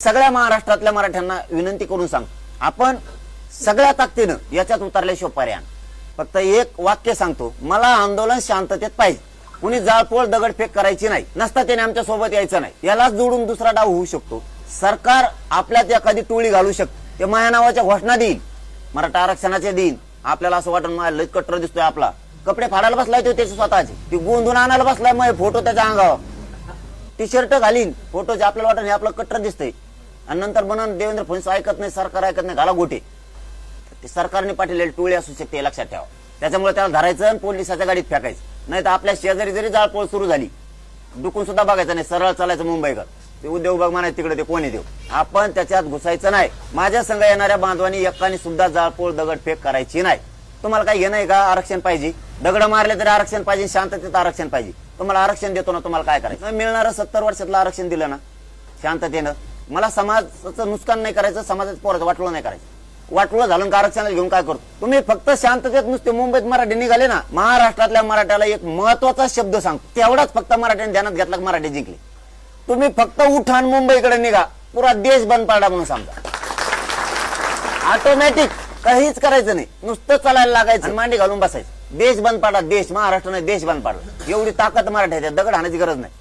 सगळ्या महाराष्ट्रातल्या मराठ्यांना विनंती करून सांग. आपण सगळ्या ताकदीनं याच्यात उतरल्याशिवाय पर्याय फक्त एक वाक्य सांगतो. मला आंदोलन शांततेत पाहिजे. कुणी जाळपोळ दगडफेक करायची नाही. नसता त्याने आमच्यासोबत यायचं नाही. यालाच जोडून दुसरा डाव होऊ शकतो. सरकार आपल्यात एखादी टोळी घालू शकते. ते माया नावाच्या घोषणा देईल. मराठा आरक्षणाचे देईन आपल्याला असं वाटून मला लय कट्टर दिसतोय आपला. कपडे फाडायला बसलाय तो त्याचे स्वतःचे. ती गोंधून आणायला बसलाय मग फोटो त्याच्या अंगावर. टी शर्ट घालीन फोटो आपल्याला वाटत हे आपलं कट्टर दिसतंय. आणि नंतर म्हणून देवेंद्र फडणवीस ऐकत नाही सरकार ऐकत नाही घाला गोटे ते सरकारने पाठवलेली टोळी असू शकते हे लक्षात ठेवा. त्याच्यामुळे त्याला धरायचं आणि पोलिसाच्या गाडीत फेकायचं. नाही तर आपल्या शेजारी जरी जाळपोळ सुरू झाली डुकून सुद्धा बघायचं नाही सरळ चालायचं मुंबईकर ते उद्योग बघ म्हणायचं तिकडे ते कोणी देऊ आपण त्याच्यात घुसायचं नाही. माझ्या संघ येणाऱ्या बांधवांनी एकाने सुद्धा जाळपोळ दगडफेक करायची नाही. तुम्हाला काही घेणं का? आरक्षण पाहिजे. दगड मारले तरी आरक्षण पाहिजे शांततेत आरक्षण पाहिजे. तुम्हाला आरक्षण देतो ना तुम्हाला काय करायचं? मिळणारं सत्तर वर्षातलं आरक्षण दिलं ना शांततेनं. मला समाजाचं नुकसान नाही करायचं समाजाचं पोराचं वाटलं नाही करायचं. वाटलं झालं आरक्षण घेऊन काय करतो? तुम्ही फक्त शांततेत नुसते मुंबईत मराठी निघाले ना महाराष्ट्रातल्या मराठ्याला एक महत्त्वाचा शब्द सांगतो. तेवढाच फक्त मराठ्याने ध्यानात घेतला मराठी जिंकले. तुम्ही फक्त उठान मुंबईकडे निघा पुरा देश बंद पाडा म्हणून समजा ऑटोमॅटिक काहीच करायचं नाही. नुसतं चालायला लागायचं मांडी घालून बसायचं. देश बंद पाडा देश महाराष्ट्र नाही देश बंद पाडा. एवढी ताकद मराठ्याच्या दगड हाण्याची गरज नाही.